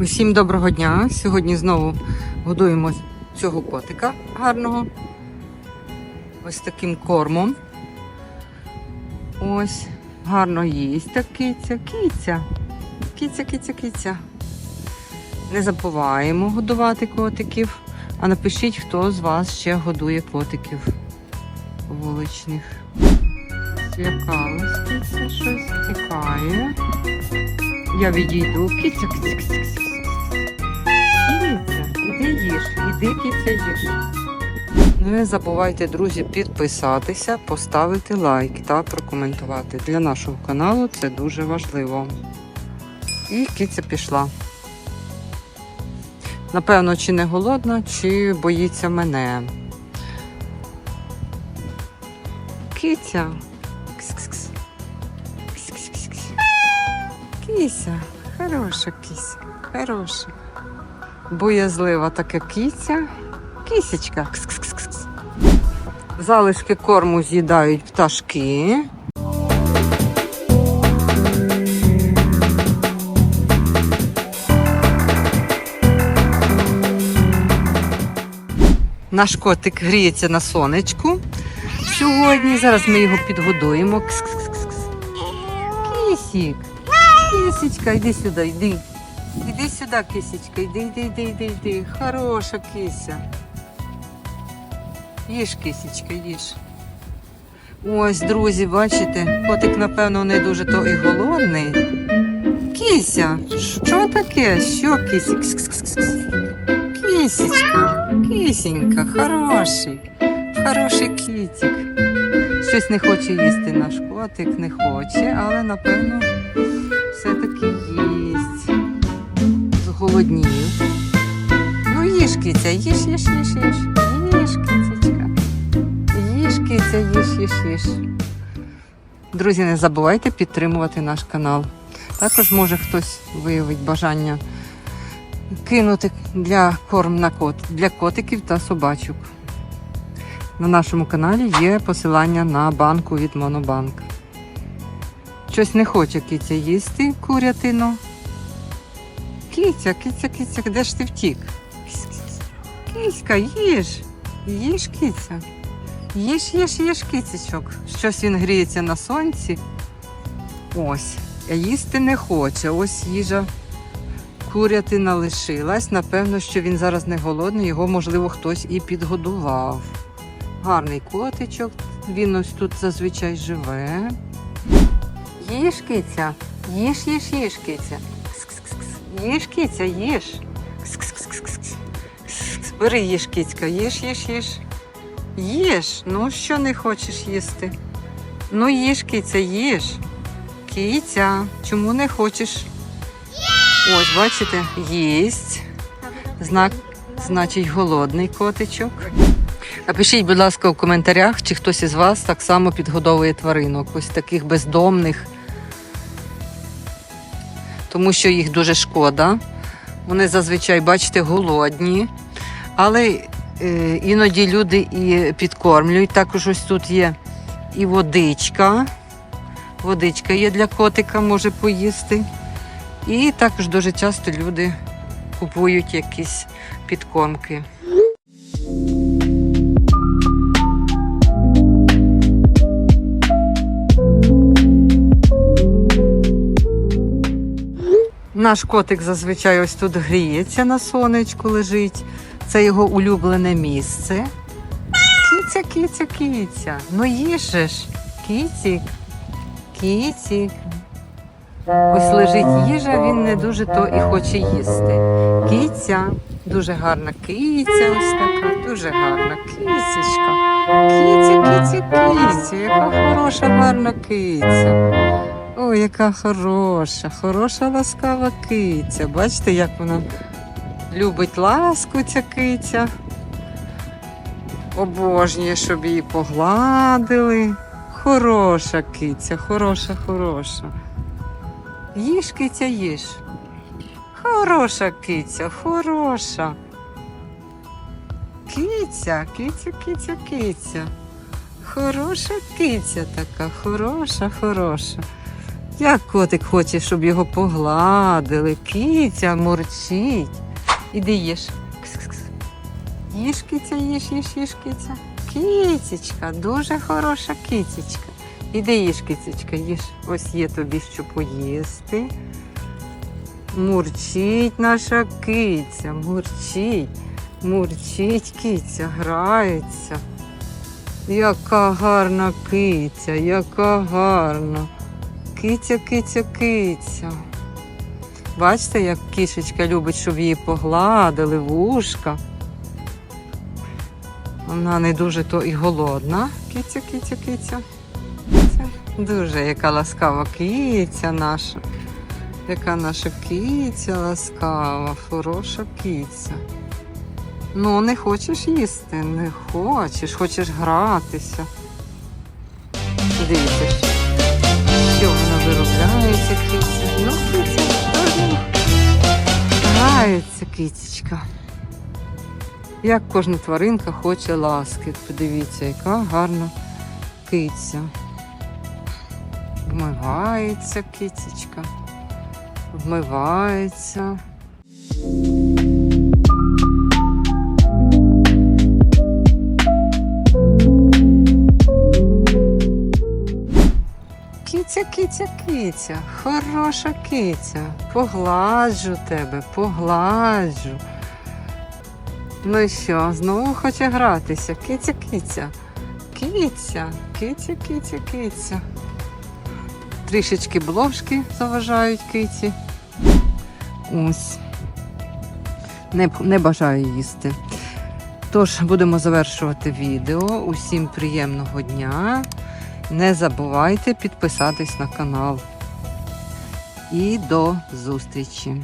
Усім доброго дня! Сьогодні знову годуємо цього котика гарного. Ось таким кормом. Ось, гарно їсть та киця, киця. Киця, киця, киця. Не забуваємо годувати котиків. А напишіть, хто з вас ще годує котиків вуличних. Злякалась киця, щось тікає. Я відійду. Киця, киця, киця, киця. Іди їж, іди киця їж. Не забувайте, друзі, підписатися, поставити лайк та прокоментувати. Для нашого каналу це дуже важливо. І киця пішла. Напевно, чи не голодна, чи боїться мене. Киця. Кс-кс-кс. Кс-кс-кс-кс. Кися, хороша кися, хороша. Боязлива така. Кисечка. Кс-кс-кс-кс. Залишки корму з'їдають пташки. Наш котик гріється на сонечку сьогодні. Зараз ми його підгодуємо. Кс-кс-кс-кс. Кисік. Кисечка, йди сюди, йди. Іди сюди, кисечка, йди, йди, йди, йди, йди. Хороша кися. Їж, кисечка, їж. Ось, друзі, бачите, котик, напевно, не дуже то і голодний. Кися, що таке? Що кисік? Кисечка, кисенька, хороший, хороший кітик. Щось не хоче їсти наш котик, не хоче, але напевно все-таки їсть. Зголоднів. Ну, їж киця, їж, їж, їж, їж. Їж, кицечка. Їж, киця, їж, їж, їж. Друзі, не забувайте підтримувати наш канал. Також може хтось виявить бажання кинути для корм на кот для котиків та собачок. На нашому каналі є посилання на банку від Монобанк. Щось не хоче киця їсти курятину. Киця, киця, киця, де ж ти втік? Кись. Їж. Їж киця. Їж, їж, їж кицячок. Щось він гріється на сонці. Ось. Їсти не хоче. Ось їжа курятина лишилась. Напевно, що він зараз не голодний, його, можливо, хтось і підгодував. Гарний котичок, він ось тут зазвичай живе. Їж киця, їж, їж, їж киця. Їж киця, їж. Бери їж кицька, їж, їж, їж. Їж. Ну що не хочеш їсти? Ну їж киця, їж. Киця, чому не хочеш? Ось, бачите, їсть. Знак, значить, голодний котичок. Напишіть, будь ласка, в коментарях, чи хтось із вас так само підгодовує тваринок, ось таких бездомних, тому що їх дуже шкода. Вони зазвичай, бачите, голодні. Але е, іноді люди і підкормлюють. Також ось тут є і водичка. Водичка є для котика, може поїсти. І також дуже часто люди купують якісь підкормки. Наш котик зазвичай ось тут гріється на сонечку лежить. Це його улюблене місце. Кіця, кіця, кіця. Ну їжеш. Кіцік. Кіцік. Ось лежить їжа, він не дуже то і хоче їсти. Киця, дуже гарна киця, ось така, дуже гарна кицечка. Киця, киця, киця, яка хороша, гарна киця. Ой, яка хороша, хороша ласкава киця. Бачите, як вона любить ласку ця киця. Обожнює, щоб її погладили. Хороша киця, хороша, хороша. Їж, киця, їж. Хороша киця, хороша. Киця, киця, киця, киця. Хороша киця така, хороша, хороша. Як котик хоче, щоб його погладили. Киця мурчить. Іди їж. Кс-кс-кс. Їж киця, їж, їж, їж киця. Кицечка, дуже хороша кицечка. Іди їж, кицечка, їж. Ось є тобі що поїсти. Мурчить наша киця, мурчить, мурчить киця, грається. Яка гарна киця, яка гарна. Киця, киця, киця. Бачите, як кішечка любить, щоб її погладили вушка. Вона не дуже то і голодна. Киця, киця, киця. Дуже яка ласкава киця наша. Яка наша киця ласкава, хороша киця. Ну, не хочеш їсти, не хочеш, хочеш гратися. Дивіться, виробляється, киця. Ну, киця, грається кицечка. Як кожна тваринка хоче ласки. Подивіться, яка гарна киця. Вмивається кицечка. Вмивається. Киця, киця, хороша киця. Погладжу тебе, погладжу. Ну і що, знову хоче гратися? Киця, киця. Киця, киця, киця, киця. Трішечки бложки заважають киці. Ось. Не, не бажаю їсти. Тож, будемо завершувати відео. Усім приємного дня. Не забувайте підписатись на канал. І до зустрічі!